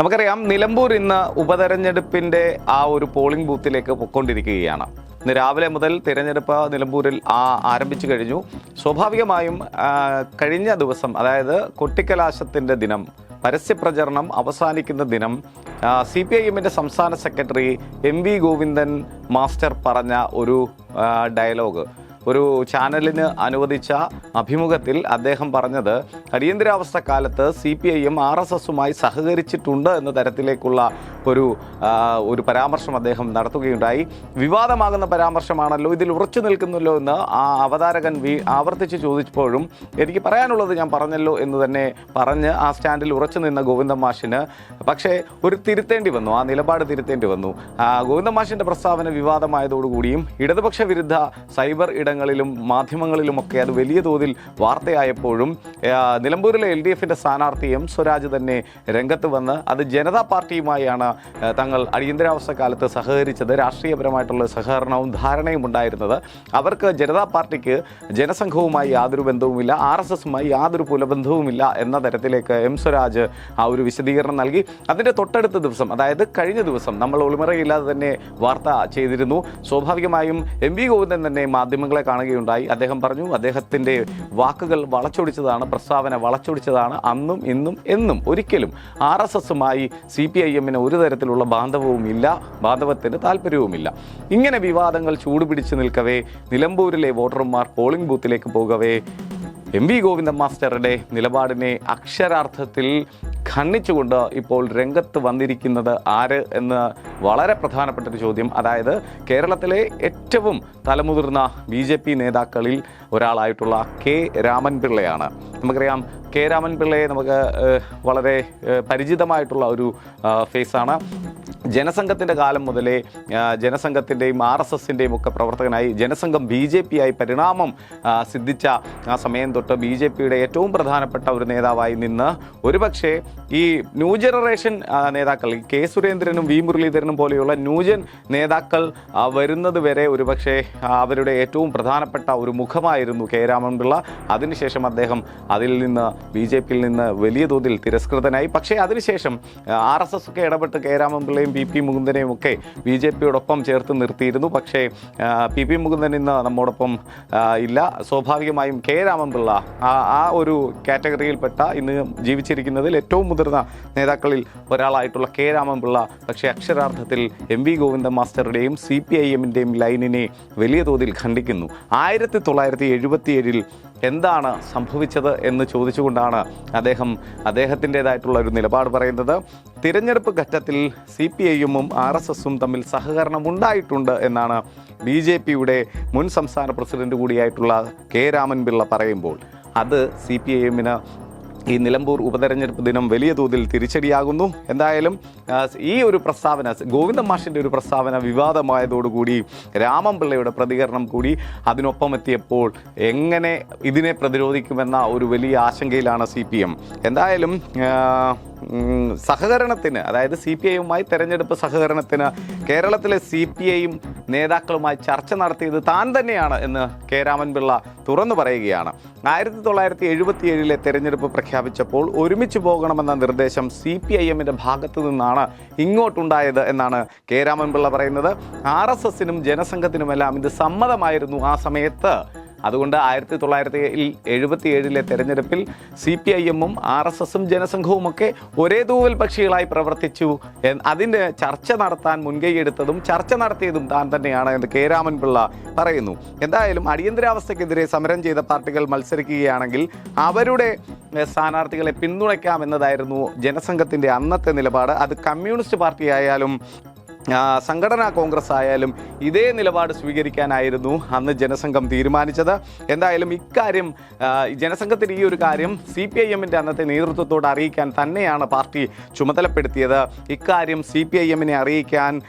നമുക്കറിയാം നിലമ്പൂർ ഇന്ന് ഉപതെരഞ്ഞെടുപ്പിന്റെ ആ ഒരു പോളിംഗ് ബൂത്തിലേക്ക് പൊക്കൊണ്ടിരിക്കുകയാണ് ഇന്ന് രാവിലെ മുതൽ തിരഞ്ഞെടുപ്പ് നിലമ്പൂരിൽ ആ ആരംഭിച്ചു കഴിഞ്ഞു. സ്വാഭാവികമായും കഴിഞ്ഞ ദിവസം അതായത് കൊട്ടിക്കലാശത്തിന്റെ ദിനം പരസ്യപ്രചരണം അവസാനിക്കുന്ന ദിനം സി പി ഐ എമ്മിന്റെ സംസ്ഥാന secretary M V Govindan master പറഞ്ഞ ഒരു ഡയലോഗ്. ഒരു ചാനലിന് അനുവദിച്ച അഭിമുഖത്തിൽ അദ്ദേഹം പറഞ്ഞത് അടിയന്തരാവസ്ഥ കാലത്ത് സി പി ഐയും ആർ എസ് എസുമായി സഹകരിച്ചിട്ടുണ്ട് എന്ന തരത്തിലേക്കുള്ള ഒരു ഒരു പരാമർശം അദ്ദേഹം നടത്തുകയുണ്ടായി. വിവാദമാകുന്ന പരാമർശമാണല്ലോ ഇതിൽ ഉറച്ചു നിൽക്കുന്നല്ലോ എന്ന് ആ അവതാരകൻ വി ആവർത്തിച്ച് ചോദിച്ചപ്പോഴും എനിക്ക് പറയാനുള്ളത് ഞാൻ പറഞ്ഞല്ലോ എന്ന് തന്നെ പറഞ്ഞ് ആ സ്റ്റാൻഡിൽ ഉറച്ചു നിന്ന ഗോവിന്ദൻ മാഷിന് പക്ഷേ ഒരു തിരുത്തേണ്ടി വന്നു ആ നിലപാട് തിരുത്തേണ്ടി വന്നു. ഗോവിന്ദൻ മാഷിന്റെ പ്രസ്താവന വിവാദമായതോടുകൂടിയും ഇടതുപക്ഷ വിരുദ്ധ സൈബർ ഇടങ്ങളിലും മാധ്യമങ്ങളിലുമൊക്കെ അത് വലിയ തോതിൽ വാർത്തയായപ്പോഴും നിലമ്പൂരിലെ എൽ ഡി എഫിന്റെ സ്ഥാനാർത്ഥി എം സ്വരാജ് തന്നെ രംഗത്ത് വന്ന് അത് ജനതാ പാർട്ടിയുമായാണ് തങ്ങൾ അടിയന്തരാവസ്ഥ കാലത്ത് സഹകരിച്ചത് രാഷ്ട്രീയപരമായിട്ടുള്ള സഹകരണവും ധാരണയും ഉണ്ടായിരുന്നത്. അവർക്ക് ജനതാ പാർട്ടിക്ക് ജനസംഘവുമായി യാതൊരു ബന്ധവുമില്ല ആർ എസ് എസുമായി യാതൊരു പുലബന്ധവുമില്ല എന്ന തരത്തിലേക്ക് എം സ്വരാജ് ആ ഒരു വിശദീകരണം നൽകി. അതിന്റെ തൊട്ടടുത്ത ദിവസം അതായത് കഴിഞ്ഞ ദിവസം നമ്മൾ ഒളിമറയില്ലാതെ തന്നെ വാർത്ത ചെയ്തിരുന്നു. സ്വാഭാവികമായും എം വി ഗോവിന്ദൻ തന്നെ മാധ്യമങ്ങളെ കാണുകയുണ്ടായി. അദ്ദേഹം പറഞ്ഞു അദ്ദേഹത്തിന്റെ വാക്കുകൾ വളച്ചൊടിച്ചതാണ് പ്രസ്താവന വളച്ചൊടിച്ചതാണ് അന്നും ഇന്നും എന്നും ഒരിക്കലും ആർ എസ് എസുമായി സി പി ഐ എമ്മിന് ഒരു തരത്തിലുള്ള ബാന്ധവവും ഇല്ല ബാന്ധവത്തിന് താല്പര്യവുമില്ല. ഇങ്ങനെ വിവാദങ്ങൾ ചൂടുപിടിച്ച് നിൽക്കവേ നിലമ്പൂരിലെ വോട്ടർമാർ പോളിംഗ് ബൂത്തിലേക്ക് പോകവേ എം വി ഗോവിന്ദൻ മാസ്റ്ററുടെ നിലപാടിനെ അക്ഷരാർത്ഥത്തിൽ ഖണ്ഡിച്ചുകൊണ്ട് ഇപ്പോൾ രംഗത്ത് വന്നിരിക്കുന്നത് ആര് എന്ന് വളരെ പ്രധാനപ്പെട്ട ഒരു ചോദ്യം. അതായത് കേരളത്തിലെ ഏറ്റവും തലമുതിർന്ന ബി ജെ പി നേതാക്കളിൽ ഒരാളായിട്ടുള്ള കെ രാമൻപിള്ളയാണ്. നമുക്കറിയാം കെ രാമൻപിള്ളയെ നമുക്ക് വളരെ പരിചിതമായിട്ടുള്ള ഒരു ഫേസാണ്. ജനസംഘത്തിന്റെ കാലം മുതലേ ജനസംഘത്തിന്റെയും ആർ എസ് എസിന്റെയും ഒക്കെ പ്രവർത്തകനായി ജനസംഘം ബി ജെ പി ആയി പരിണാമം സിദ്ധിച്ച ആ സമയം തൊട്ട് ബി ജെ പിയുടെ ഏറ്റവും പ്രധാനപ്പെട്ട ഒരു നേതാവായി നിന്ന് ഒരുപക്ഷെ ഈ ന്യൂ ജനറേഷൻ നേതാക്കൾ കെ സുരേന്ദ്രനും വി മുരളീധരനും പോലെയുള്ള ന്യൂജൻ നേതാക്കൾ വരുന്നത് വരെ ഒരുപക്ഷെ അവരുടെ ഏറ്റവും പ്രധാനപ്പെട്ട ഒരു മുഖമായിരുന്നു കെ രാമൻപിള്ള. അതിനുശേഷം അദ്ദേഹം അതിൽ നിന്ന് ബി ജെ പിയിൽ നിന്ന് വലിയ തോതിൽ തിരസ്കൃതനായി. പക്ഷേ അതിനുശേഷം ആർ എസ് എസ് ഒക്കെ ഇടപെട്ട് കെ രാമൻപിള്ളയും പി പി മുകുന്ദനെയും ഒക്കെ ബി ജെ പിയോടൊപ്പം ചേർത്ത് നിർത്തിയിരുന്നു. പക്ഷേ പി പി മുകുന്ദൻ ഇന്ന് നമ്മോടൊപ്പം ഇല്ല. സ്വാഭാവികമായും കെ രാമൻപിള്ള ആ ഒരു കാറ്റഗറിയിൽപ്പെട്ട ഇന്ന് ജീവിച്ചിരിക്കുന്നതിൽ ഏറ്റവും മുതിർന്ന നേതാക്കളിൽ ഒരാളായിട്ടുള്ള കെ രാമൻപിള്ള പക്ഷേ അക്ഷരാർത്ഥത്തിൽ എം വി ഗോവിന്ദൻ മാസ്റ്ററുടെയും സി പി ഐ എമ്മിന്റെയും ലൈനിനെ വലിയ തോതിൽ ഖണ്ഡിക്കുന്നു. ആയിരത്തി തൊള്ളായിരത്തി എഴുപത്തിയേഴിൽ എന്താണ് സംഭവിച്ചത് എന്ന് ചോദിച്ചുകൊണ്ടാണ് അദ്ദേഹം അദ്ദേഹത്തിന്റെതായിട്ടുള്ള ഒരു നിലപാട് പറയുന്നത്. തിരഞ്ഞെടുപ്പ് ഘട്ടത്തിൽ C P I R S എസും തമ്മിൽ സഹകരണം ഉണ്ടായിട്ടുണ്ട് എന്നാണ് ബി ജെ പിയുടെ മുൻ സംസ്ഥാന പ്രസിഡന്റ് കൂടിയായിട്ടുള്ള കെ രാമൻപിള്ള പറയുമ്പോൾ. അത് സി പി ഐ എമ്മിന് ഈ നിലമ്പൂർ ഉപതെരഞ്ഞെടുപ്പ് ദിനം വലിയ തോതിൽ തിരിച്ചടിയാകുന്നു. എന്തായാലും ഈ ഒരു പ്രസ്താവന ഗോവിന്ദ മാഷിന്റെ ഒരു പ്രസ്താവന വിവാദമായതോടുകൂടി രാമൻപിള്ളയുടെ പ്രതികരണം കൂടി അതിനൊപ്പം എത്തിയപ്പോൾ എങ്ങനെ ഇതിനെ പ്രതിരോധിക്കുമെന്ന ഒരു വലിയ ആശങ്കയിലാണ് സി എന്തായാലും സഹകരണത്തിന് അതായത് സി പി ഐയുമായി തെരഞ്ഞെടുപ്പ് സഹകരണത്തിന് കേരളത്തിലെ സി പി ഐയും നേതാക്കളുമായി ചർച്ച നടത്തിയത് താൻ തന്നെയാണ് എന്ന് കെ രാമൻപിള്ള തുറന്നു പറയുകയാണ്. ആയിരത്തി തൊള്ളായിരത്തി എഴുപത്തി ഏഴിലെ തെരഞ്ഞെടുപ്പ് പ്രഖ്യാപിച്ചപ്പോൾ ഒരുമിച്ച് പോകണമെന്ന നിർദ്ദേശം സി പി ഐ എമ്മിന്റെ ഭാഗത്തു നിന്നാണ് ഇങ്ങോട്ടുണ്ടായത് എന്നാണ് കെ രാമൻപിള്ള പറയുന്നത്. ആർ എസ് എസിനും ജനസംഘത്തിനുമെല്ലാം ഇത് സമ്മതമായിരുന്നു ആ സമയത്ത്. അതുകൊണ്ട് ആയിരത്തി തൊള്ളായിരത്തി എഴുപത്തി ഏഴിലെ തെരഞ്ഞെടുപ്പിൽ സി പി ഐ എമ്മും ആർ എസ് എസും ജനസംഘവുമൊക്കെ ഒരേ തൂവൽ പക്ഷികളായി പ്രവർത്തിച്ചു അതിന്റെ ചർച്ച നടത്താൻ മുൻകൈയെടുത്തതും ചർച്ച നടത്തിയതും താൻ തന്നെയാണ് എന്ന് കെ രാമൻപിള്ള പറയുന്നു. എന്തായാലും അടിയന്തരാവസ്ഥക്കെതിരെ സമരം ചെയ്ത പാർട്ടികൾ മത്സരിക്കുകയാണെങ്കിൽ അവരുടെ സ്ഥാനാർത്ഥികളെ പിന്തുണയ്ക്കാം എന്നതായിരുന്നു ജനസംഘത്തിന്റെ അന്നത്തെ നിലപാട്. അത് കമ്മ്യൂണിസ്റ്റ് പാർട്ടി ആയാലും സംഘടനാ കോൺഗ്രസ് ആയാലും ഇതേ നിലപാട് സ്വീകരിക്കാനായിരുന്നു അന്ന് ജനസംഘം തീരുമാനിച്ചത്. എന്തായാലും ഇക്കാര്യം ജനസംഘത്തിന് ഈ ഒരു കാര്യം സി പി ഐ എമ്മിന്റെ അന്നത്തെ നേതൃത്വത്തോട് അറിയിക്കാൻ തന്നെയാണ് പാർട്ടി ചുമതലപ്പെടുത്തിയത്. ഇക്കാര്യം സി പി ഐ എമ്മിനെ അറിയിക്കാൻ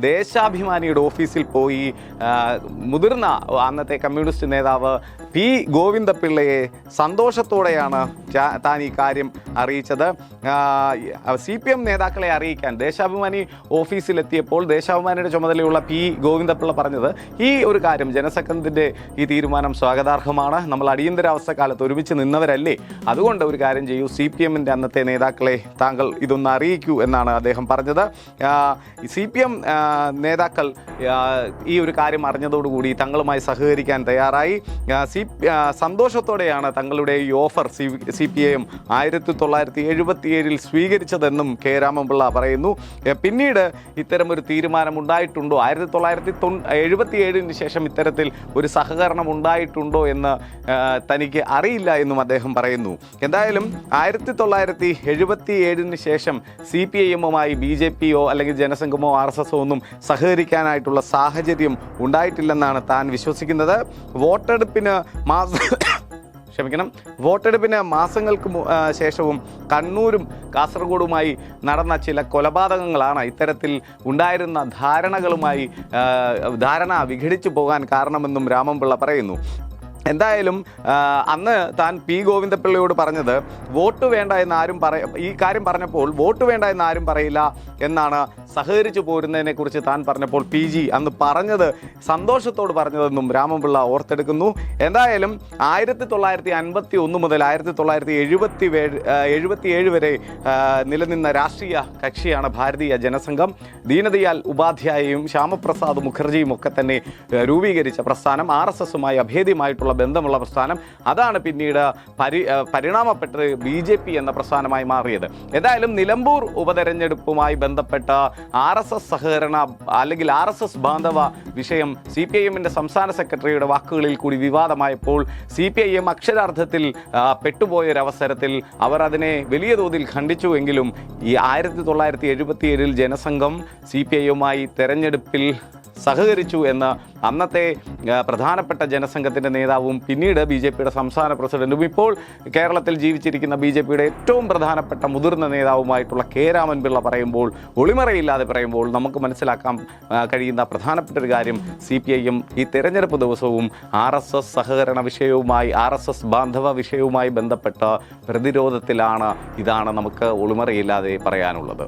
ദേശാഭിമാനിയുടെ ഓഫീസിൽ പോയി മുതിർന്ന അന്നത്തെ കമ്മ്യൂണിസ്റ്റ് നേതാവ് പി ഗോവിന്ദപിള്ളയെ സന്തോഷത്തോടെയാണ് താൻ ഈ കാര്യം അറിയിച്ചത്. സി പി എം നേതാക്കളെ അറിയിക്കാൻ ദേശാഭിമാനി ഓഫീസിലെത്തി എത്തിയപ്പോൾ ദേശാഭിമാനിയുടെ ചുമതലയുള്ള പി ഗോവിന്ദപിള്ള പറഞ്ഞത് ഈ ഒരു കാര്യം ജനസംഘത്തിന്റെ ഈ തീരുമാനം സ്വാഗതാർഹമാണ്. നമ്മൾ അടിയന്തരാവസ്ഥ കാലത്ത് ഒരുമിച്ച് നിന്നവരല്ലേ? അതുകൊണ്ട് ഒരു കാര്യം ചെയ്യൂ. സി പി എമ്മിന്റെ അന്നത്തെ നേതാക്കളെ താങ്കൾ ഇതൊന്ന് അറിയിക്കൂ എന്നാണ് അദ്ദേഹം പറഞ്ഞത്. സി പി എം നേതാക്കൾ ഈ ഒരു കാര്യം അറിഞ്ഞതോടുകൂടി തങ്ങളുമായി സഹകരിക്കാൻ തയ്യാറായി. സി സന്തോഷത്തോടെയാണ് തങ്ങളുടെ ഈ offer C C P M ആയിരത്തി തൊള്ളായിരത്തി എഴുപത്തി ഏഴിൽ സ്വീകരിച്ചതെന്നും കെ രാമൻപിള്ള പറയുന്നു. പിന്നീട് പിന്നീട് ഇത്തരമൊരു തീരുമാനം ഉണ്ടായിട്ടുണ്ടോ ആയിരത്തി തൊള്ളായിരത്തി തൊ എഴുപത്തി ഏഴിന് ശേഷം ഇത്തരത്തിൽ ഒരു സഹകരണം ഉണ്ടായിട്ടുണ്ടോ എന്ന് തനിക്ക് അറിയില്ല എന്നും അദ്ദേഹം പറയുന്നു. എന്തായാലും ആയിരത്തി തൊള്ളായിരത്തി എഴുപത്തി ഏഴിന് ശേഷം സി പി ഐ എമ്മുമായി ബി ജെ പിയോ അല്ലെങ്കിൽ ജനസംഘമോ ആർ എസ് എസോ ഒന്നും സഹകരിക്കാനായിട്ടുള്ള സാഹചര്യം ഉണ്ടായിട്ടില്ലെന്നാണ് താൻ വിശ്വസിക്കുന്നത്. വോട്ടെടുപ്പിന് മാസ ക്ഷമിക്കണം. വോട്ടെടുപ്പിന് മാസങ്ങൾക്ക് ശേഷവും കണ്ണൂരും കാസർഗോഡുമായി നടന്ന ചില കൊലപാതകങ്ങളാണ് ഇത്തരത്തിൽ ഉണ്ടായിരുന്ന ധാരണകളുമായി ധാരണ വിഘടിച്ചു പോകാൻ കാരണമെന്നും രാമൻപിള്ള പറയുന്നു. എന്തായാലും അന്ന് താൻ പി. ഗോവിന്ദപിള്ളയോട് പറഞ്ഞത് വോട്ട് വേണ്ട എന്ന് ആരും പറയ ഈ കാര്യം പറഞ്ഞപ്പോൾ വോട്ട് വേണ്ട എന്ന് ആരും പറയില്ല എന്നാണ് സഹകരിച്ചു പോരുന്നതിനെ കുറിച്ച് താൻ പറഞ്ഞപ്പോൾ പി. ജി. അന്ന് പറഞ്ഞത് സന്തോഷത്തോട് പറഞ്ഞതെന്നും രാമൻപിള്ള ഓർത്തെടുക്കുന്നു. എന്തായാലും ആയിരത്തി തൊള്ളായിരത്തി അൻപത്തി ഒന്ന് മുതൽ ആയിരത്തി തൊള്ളായിരത്തി എഴുപത്തി എഴുപത്തി ഏഴ് വരെ നിലനിന്ന രാഷ്ട്രീയ കക്ഷിയാണ് ഭാരതീയ ജനസംഘം. ദീനദയാൽ ഉപാധ്യായയും ശ്യാമപ്രസാദ് മുഖർജിയും ഒക്കെ തന്നെ രൂപീകരിച്ച പ്രസ്ഥാനം. ആർ എസ് എസുമായി അഭേദ്യമായിട്ടുള്ള ബന്ധമുള്ള പ്രസ്ഥാനം. അതാണ് പിന്നീട് പരി പരിണാമപ്പെട്ടത് പരിണാമപ്പെട്ട് ബി ജെ പി എന്ന പ്രസ്ഥാനമായി മാറിയത്. എന്തായാലും നിലമ്പൂർ ഉപതെരഞ്ഞെടുപ്പുമായി ബന്ധപ്പെട്ട ആർ എസ് എസ് സഹകരണ അല്ലെങ്കിൽ ആർ എസ് എസ് ബാന്ധവ വിഷയം സി പി ഐ എമ്മിന്റെ സംസ്ഥാന സെക്രട്ടറിയുടെ വാക്കുകളിൽ കൂടി വിവാദമായപ്പോൾ സി പി ഐ എം അക്ഷരാർത്ഥത്തിൽ പെട്ടുപോയൊരവസരത്തിൽ അവർ അതിനെ വലിയ തോതിൽ ഖണ്ഡിച്ചുവെങ്കിലും ഈ ആയിരത്തി തൊള്ളായിരത്തി എഴുപത്തിയേഴിൽ ജനസംഘം സി പി ഐയുമായി തെരഞ്ഞെടുപ്പിൽ സഹകരിച്ചു എന്ന് അന്നത്തെ പ്രധാനപ്പെട്ട ജനസംഘത്തിന്റെ നേതാവും പിന്നീട് ബി ജെ പിയുടെ സംസ്ഥാന പ്രസിഡന്റും ഇപ്പോൾ കേരളത്തിൽ ജീവിച്ചിരിക്കുന്ന ബി ജെ പിയുടെ ഏറ്റവും പ്രധാനപ്പെട്ട മുതിർന്ന നേതാവുമായിട്ടുള്ള കെ രാമൻപിള്ള പറയുമ്പോൾ ഒളിമറയില്ലാതെ പറയുമ്പോൾ നമുക്ക് മനസ്സിലാക്കാൻ കഴിയുന്ന പ്രധാനപ്പെട്ട ഒരു കാര്യം. സി പി ഐയും ഈ തെരഞ്ഞെടുപ്പ് ദിവസവും ആർ എസ് എസ് സഹകരണ വിഷയവുമായി ആർ എസ് എസ് ബാന്ധവ വിഷയവുമായി ബന്ധപ്പെട്ട പ്രതിരോധത്തിലാണ് ഇതാണ് നമുക്ക് ഒളിമറയില്ലാതെ പറയാനുള്ളത്.